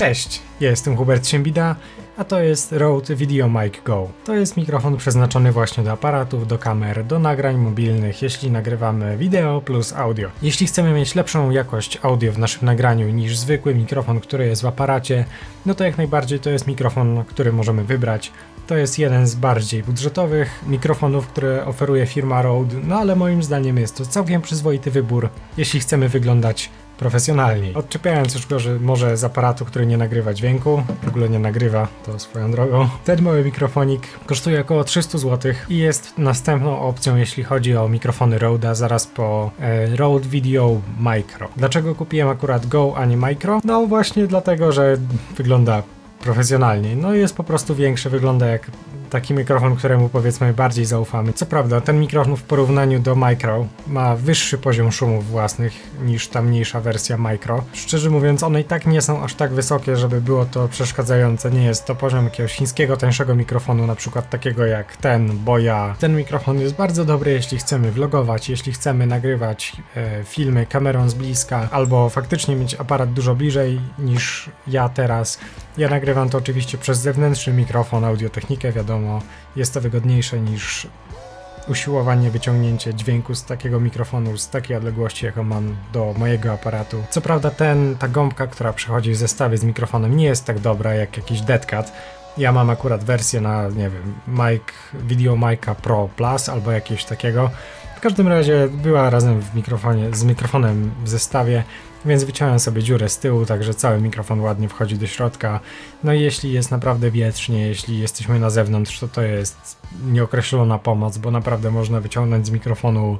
Cześć, ja jestem Hubert Siembida, a to jest Rode Video Mic Go. To jest mikrofon przeznaczony właśnie do aparatów, do kamer, do nagrań mobilnych, jeśli nagrywamy wideo plus audio. Jeśli chcemy mieć lepszą jakość audio w naszym nagraniu niż zwykły mikrofon, który jest w aparacie, no to jak najbardziej to jest mikrofon, który możemy wybrać. To jest jeden z bardziej budżetowych mikrofonów, które oferuje firma Rode, no ale moim zdaniem jest to całkiem przyzwoity wybór, jeśli chcemy wyglądać profesjonalniej. Odczepiając już go, że może z aparatu, który nie nagrywa dźwięku, w ogóle nie nagrywa, to swoją drogą. Ten mały mikrofonik kosztuje około 300 zł i jest następną opcją, jeśli chodzi o mikrofony Rode'a, zaraz po e, Rode Video Micro. Dlaczego kupiłem akurat Go, a nie Micro? No właśnie dlatego, że wygląda profesjonalnie. No jest po prostu większy, wygląda jak taki mikrofon, któremu powiedzmy bardziej zaufamy. Co prawda, ten mikrofon w porównaniu do Micro ma wyższy poziom szumów własnych niż ta mniejsza wersja Micro. Szczerze mówiąc, one i tak nie są aż tak wysokie, żeby było to przeszkadzające. Nie jest to poziom jakiegoś chińskiego, tańszego mikrofonu, na przykład takiego jak ten, bo ja. Ten mikrofon jest bardzo dobry, jeśli chcemy vlogować, jeśli chcemy nagrywać e, filmy kamerą z bliska, albo faktycznie mieć aparat dużo bliżej niż ja teraz. Ja nagrywam to oczywiście przez zewnętrzny mikrofon, audiotechnikę, wiadomo, jest to wygodniejsze niż usiłowanie wyciągnięcie dźwięku z takiego mikrofonu z takiej odległości, jaką mam do mojego aparatu. Co prawda ten, ta gąbka, która przychodzi w zestawie z mikrofonem nie jest tak dobra jak jakiś Deadcat. Ja mam akurat wersję na, nie wiem, mic, Video Mica Pro Plus albo jakiegoś takiego. W każdym razie była razem w mikrofonie, z mikrofonem w zestawie, więc wyciąłem sobie dziurę z tyłu, także cały mikrofon ładnie wchodzi do środka. No i jeśli jest naprawdę wietrznie, jeśli jesteśmy na zewnątrz, to to jest nieokreślona pomoc, bo naprawdę można wyciągnąć z mikrofonu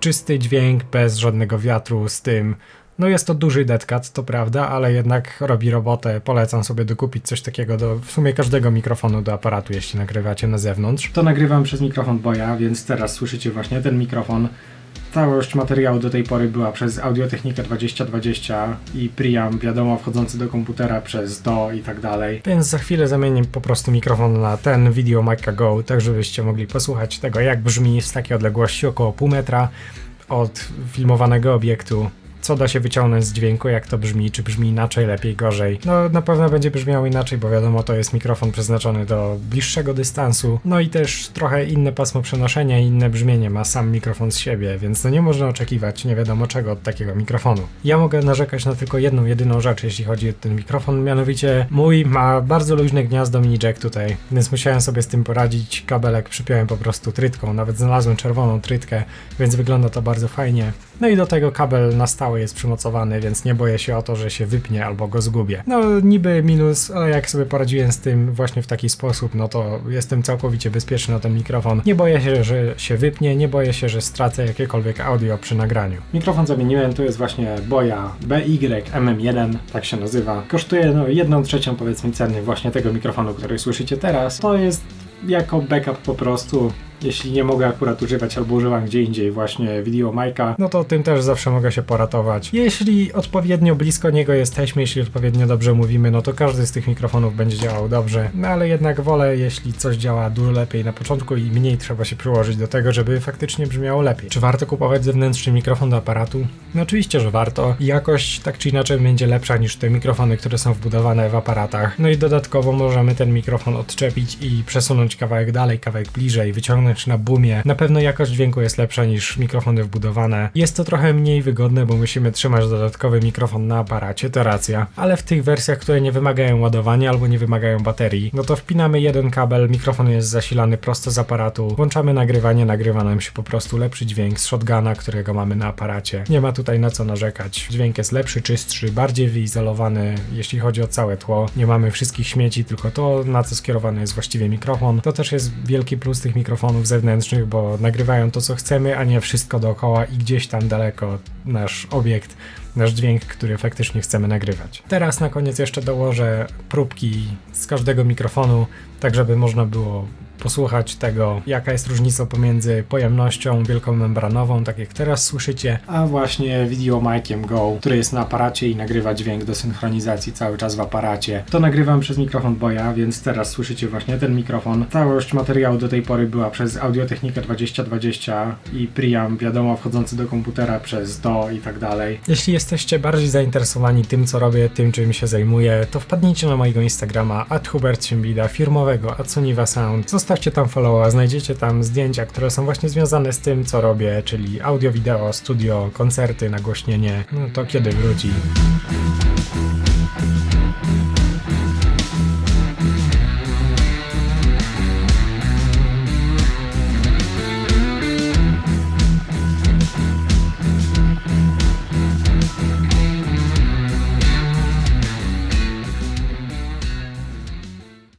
czysty dźwięk bez żadnego wiatru z tym. No jest to duży deadcat, to prawda, ale jednak robi robotę. Polecam sobie dokupić coś takiego do w sumie każdego mikrofonu do aparatu, jeśli nagrywacie na zewnątrz. To nagrywam przez mikrofon Boya, więc teraz słyszycie właśnie ten mikrofon. Całość materiału do tej pory była przez Audiotechnika 2020 i preamp, wiadomo, wchodzący do komputera przez DO i tak dalej. Więc za chwilę zamienię po prostu mikrofon na ten Video Mica Go, tak żebyście mogli posłuchać tego, jak brzmi z takiej odległości około pół metra od filmowanego obiektu co da się wyciągnąć z dźwięku, jak to brzmi, czy brzmi inaczej, lepiej, gorzej. No na pewno będzie brzmiało inaczej, bo wiadomo, to jest mikrofon przeznaczony do bliższego dystansu, no i też trochę inne pasmo przenoszenia i inne brzmienie ma sam mikrofon z siebie, więc no nie można oczekiwać nie wiadomo czego od takiego mikrofonu. Ja mogę narzekać na tylko jedną, jedyną rzecz, jeśli chodzi o ten mikrofon, mianowicie mój ma bardzo luźne gniazdo mini jack tutaj, więc musiałem sobie z tym poradzić, kabelek przypiąłem po prostu trytką, nawet znalazłem czerwoną trytkę, więc wygląda to bardzo fajnie. No i do tego kabel na jest przymocowany, więc nie boję się o to, że się wypnie albo go zgubię. No niby minus, ale jak sobie poradziłem z tym właśnie w taki sposób, no to jestem całkowicie bezpieczny na ten mikrofon. Nie boję się, że się wypnie, nie boję się, że stracę jakiekolwiek audio przy nagraniu. Mikrofon zamieniłem, tu jest właśnie Boya BY-MM1, tak się nazywa. Kosztuje no jedną trzecią powiedzmy ceny właśnie tego mikrofonu, który słyszycie teraz. To jest jako backup po prostu jeśli nie mogę akurat używać albo używam gdzie indziej właśnie Video Mic'a, no to tym też zawsze mogę się poratować. Jeśli odpowiednio blisko niego jesteśmy, jeśli odpowiednio dobrze mówimy, no to każdy z tych mikrofonów będzie działał dobrze. No ale jednak wolę, jeśli coś działa dużo lepiej na początku i mniej trzeba się przyłożyć do tego, żeby faktycznie brzmiało lepiej. Czy warto kupować zewnętrzny mikrofon do aparatu? No oczywiście, że warto. Jakość tak czy inaczej będzie lepsza niż te mikrofony, które są wbudowane w aparatach. No i dodatkowo możemy ten mikrofon odczepić i przesunąć kawałek dalej, kawałek bliżej, wyciągnąć czy na boomie. Na pewno jakość dźwięku jest lepsza niż mikrofony wbudowane. Jest to trochę mniej wygodne, bo musimy trzymać dodatkowy mikrofon na aparacie, to racja. Ale w tych wersjach, które nie wymagają ładowania albo nie wymagają baterii, no to wpinamy jeden kabel, mikrofon jest zasilany prosto z aparatu, włączamy nagrywanie, nagrywa nam się po prostu lepszy dźwięk z shotguna, którego mamy na aparacie. Nie ma tutaj na co narzekać. Dźwięk jest lepszy, czystszy, bardziej wyizolowany, jeśli chodzi o całe tło. Nie mamy wszystkich śmieci, tylko to, na co skierowany jest właściwie mikrofon. To też jest wielki plus tych mikrofonów zewnętrznych, bo nagrywają to, co chcemy, a nie wszystko dookoła i gdzieś tam daleko nasz obiekt, nasz dźwięk, który faktycznie chcemy nagrywać. Teraz na koniec jeszcze dołożę próbki z każdego mikrofonu, tak żeby można było posłuchać tego, jaka jest różnica pomiędzy pojemnością wielkomembranową, tak jak teraz słyszycie, a właśnie Videomiciem Go, który jest na aparacie i nagrywa dźwięk do synchronizacji cały czas w aparacie. To nagrywam przez mikrofon Boya, więc teraz słyszycie właśnie ten mikrofon. Całość materiału do tej pory była przez Audiotechnikę 2020 i preamp, wiadomo, wchodzący do komputera przez DO i tak dalej. Jeśli jesteście bardziej zainteresowani tym, co robię, tym, czym się zajmuję, to wpadnijcie na mojego Instagrama, @hubertsiembida, firmowego Atsuniva Sound. Zostawcie tam followa, znajdziecie tam zdjęcia, które są właśnie związane z tym, co robię, czyli audio, wideo, studio, koncerty, nagłośnienie. No to kiedy wróci?